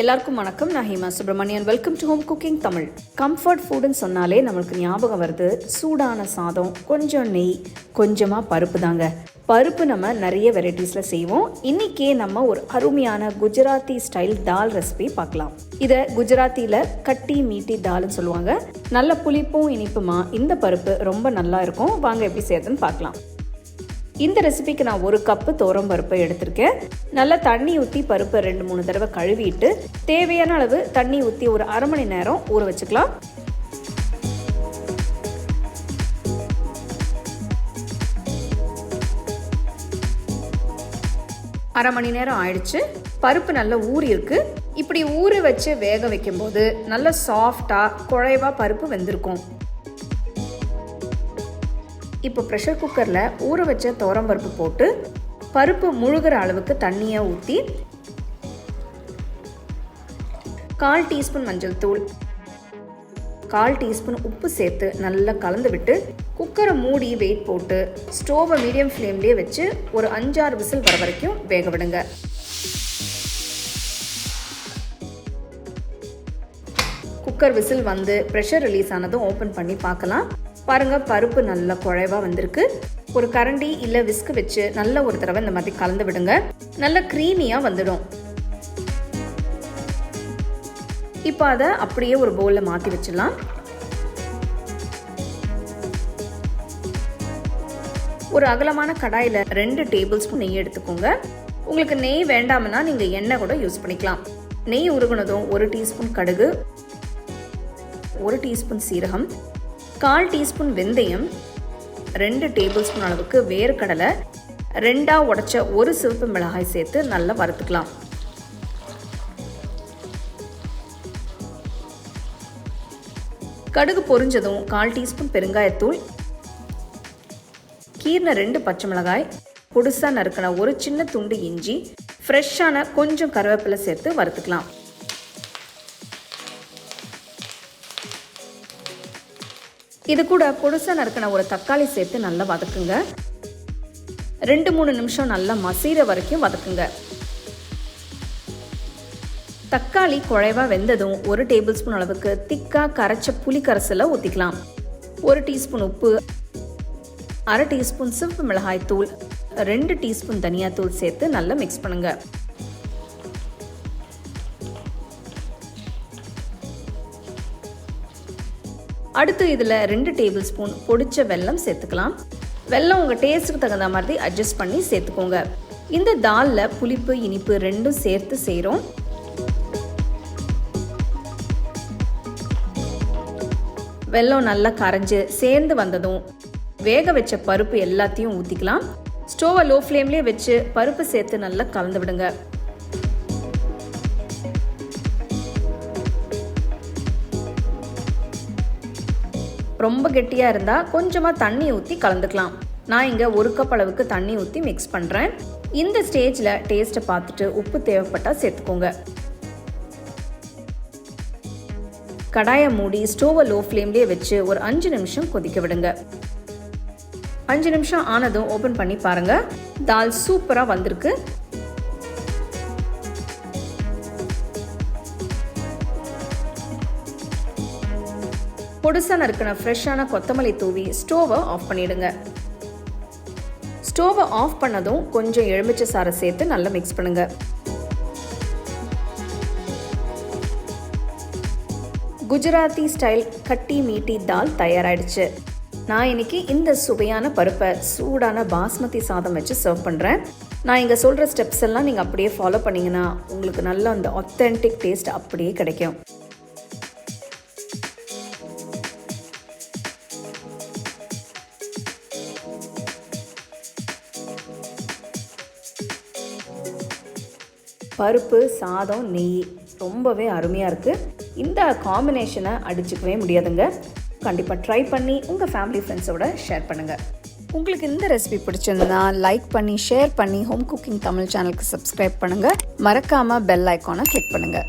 எல்லாருக்கும் வணக்கம். நான் Hema Subramanian welcome to home cooking Tamil comfort ஃபுட்னு சொன்னாலே நம்மளுக்கு ஞாபகம் வருது. சூடான சாதம் கொஞ்சம் நெய் கொஞ்சமாக பருப்பு தாங்க. பருப்பு நம்ம நிறைய வெரைட்டிஸில் செய்வோம். இன்னைக்கே நம்ம ஒரு அருமையான குஜராத்தி ஸ்டைல் தால் ரெசிபி பார்க்கலாம். இதை குஜராத்தியில் கட்டி மீட்டி தால்னு சொல்லுவாங்க. நல்ல புளிப்பும் இனிப்புமா இந்த பருப்பு ரொம்ப நல்லா இருக்கும். வாங்க எப்படி செய்யறதுன்னு பார்க்கலாம். இந்த ரெசிபிக்கு நான் ஒரு கப்பு தோரம் பருப்பை எடுத்திருக்கேன். நல்லா தண்ணி ஊற்றி பருப்பை ரெண்டு மூணு தடவை கழுவிட்டு தேவையான அளவு தண்ணி ஊற்றி ஒரு அரை மணி நேரம் ஊற வச்சுக்கலாம். அரை மணி நேரம் ஆயிடுச்சு. பருப்பு நல்லா ஊறி இருக்கு இப்படி ஊற வச்சு வேக வைக்கும்போது நல்ல சாஃப்டாக குழைவா பருப்பு வெந்திருக்கும். இப்போ ப்ரெஷர் குக்கரில் ஊற வச்ச பருப்பு போட்டு பருப்பு முழுகிற அளவுக்கு தண்ணியை ஊற்றி கால் டீஸ்பூன் மஞ்சள் தூள் கால் டீஸ்பூன் உப்பு சேர்த்து நல்லா கலந்து விட்டு குக்கரை மூடி வெயிட் போட்டு ஸ்டோவை மீடியம் ஃப்ளேம்லேயே வச்சு ஒரு அஞ்சாறு விசில் வர வரைக்கும் வேக விடுங்க. குக்கர் விசில் வந்து ப்ரெஷர் ரிலீஸ் ஆனதும் ஓப்பன் பண்ணி பார்க்கலாம். பாருங்க பருப்பு நல்லா குழைவாக வந்திருக்கு. ஒரு கரண்டி இல்லை விஸ்கு வச்சு நல்ல ஒரு தடவை இந்த மாதிரி கலந்து விடுங்க. நல்ல க்ரீமியாக வந்துடும். இப்போ அதை அப்படியே ஒரு பவுலில் மாற்றி வச்சிடலாம். ஒரு அகலமான கடாயில் ரெண்டு டேபிள் ஸ்பூன் நெய் எடுத்துக்கோங்க. உங்களுக்கு நெய் வேண்டாம்னா நீங்கள் எண்ணெய் கூட யூஸ் பண்ணிக்கலாம். நெய் உருகுனதும் ஒரு டீஸ்பூன் கடுகு ஒரு டீஸ்பூன் சீரகம் கால் டீஸ்பூன் வெந்தயம் ரெண்டு டேபிள் ஸ்பூன் அளவுக்கு வேர்க்கடலை ரெண்டாக உடச்ச ஒரு சிவப்பு மிளகாய் சேர்த்து நல்லா வறுத்துக்கலாம். கடுகு பொரிஞ்சதும் கால் டீஸ்பூன் பெருங்காயத்தூள் கீர்ன ரெண்டு பச்சை மிளகாய் பொடுசாக நறுக்கின ஒரு சின்ன துண்டு இஞ்சி ஃப்ரெஷ்ஷான கொஞ்சம் கருவேப்பிலை சேர்த்து வறுத்துக்கலாம். இது கூட பொடுசாக நறுக்கின ஒரு தக்காளி சேர்த்து நல்லா வதக்குங்க. ரெண்டு மூணு நிமிஷம் நல்லா மசீர வரைக்கும் வதக்குங்க. தக்காளி குழைவாக வெந்ததும் ஒரு டேபிள் ஸ்பூன் அளவுக்கு திக்காக கரைச்ச புளி கரைசலை ஊற்றிக்கலாம் ஒரு டீஸ்பூன் உப்பு அரை டீஸ்பூன் சிவப்பு மிளகாய் தூள் ரெண்டு டீஸ்பூன் தனியாத்தூள் சேர்த்து நல்லா மிக்ஸ் பண்ணுங்கள் அடுத்து இதில் ரெண்டு டேபிள் ஸ்பூன் பொடிச்ச வெல்லம் சேர்த்துக்கலாம். வெல்லம் உங்கள் டேஸ்ட்டுக்கு தகுந்த மாதிரி அட்ஜஸ்ட் பண்ணி சேர்த்துக்கோங்க. இந்த தாலில் புளிப்பு இனிப்பு ரெண்டும் சேர்த்து செய்கிறோம் வெல்லம் நல்லா கரைஞ்சு சேர்ந்து வந்ததும் வேக வச்ச பருப்பு எல்லாத்தையும் ஊற்றிக்கலாம் ஸ்டோவை லோ ஃப்ளேம்லேயே வச்சு பருப்பு சேர்த்து நல்லா கலந்து விடுங்க. ரொம்ப கெட்டியாக இருந்தால் கொஞ்சமாக தண்ணி ஊற்றி கலந்துக்கலாம். நான் இங்கே ஒரு கப் அளவுக்கு தண்ணி ஊற்றி மிக்ஸ் பண்ணுறேன் இந்த ஸ்டேஜில் டேஸ்ட்டை பார்த்துட்டு உப்பு தேவைப்பட்டால் சேர்த்துக்கோங்க. கடாயை மூடி ஸ்டோவை லோ ஃப்ளேம்லேயே வச்சு ஒரு அஞ்சு நிமிஷம் கொதிக்க விடுங்க. அஞ்சு நிமிஷம் ஆனதும் ஓப்பன் பண்ணி பாருங்கள் தால் சூப்பராக வந்திருக்கு. பொடுசாக நறுக்கின ஃப்ரெஷ்ஷான கொத்தமல்லி தூவி ஸ்டோவை ஆஃப் பண்ணிடுங்க. ஸ்டோவை ஆஃப் பண்ணதும் கொஞ்சம் எலுமிச்சை சாரை சேர்த்து நல்லா மிக்ஸ் பண்ணுங்கள் குஜராத்தி ஸ்டைல் கட்டி மீட்டி தால் தயாராகிடுச்சு நான் இன்னைக்கு இந்த சுவையான பருப்பை சூடான பாஸ்மதி சாதம் வச்சு சர்வ் பண்ணுறேன் நான் இங்கே சொல்கிற ஸ்டெப்ஸ் எல்லாம் நீங்கள் அப்படியே ஃபாலோ பண்ணிங்கன்னா உங்களுக்கு நல்ல அந்த ஒத்தென்டிக் டேஸ்ட் அப்படியே கிடைக்கும். பருப்பு சாதம் நெய் ரொம்பவே அருமையாக இருக்குது இந்த காம்பினேஷனை அடிச்சுக்கவே முடியாதுங்க. கண்டிப்பாக ட்ரை பண்ணி உங்கள் ஃபேமிலி ஃப்ரெண்ட்ஸோட ஷேர் பண்ணுங்கள் உங்களுக்கு இந்த ரெசிபி பிடிச்சிருந்தா லைக் பண்ணி ஷேர் பண்ணி ஹோம் குக்கிங் தமிழ் சேனலுக்கு சப்ஸ்கிரைப் பண்ணுங்கள் மறக்காமல் பெல் ஐக்கானை கிளிக் பண்ணுங்கள்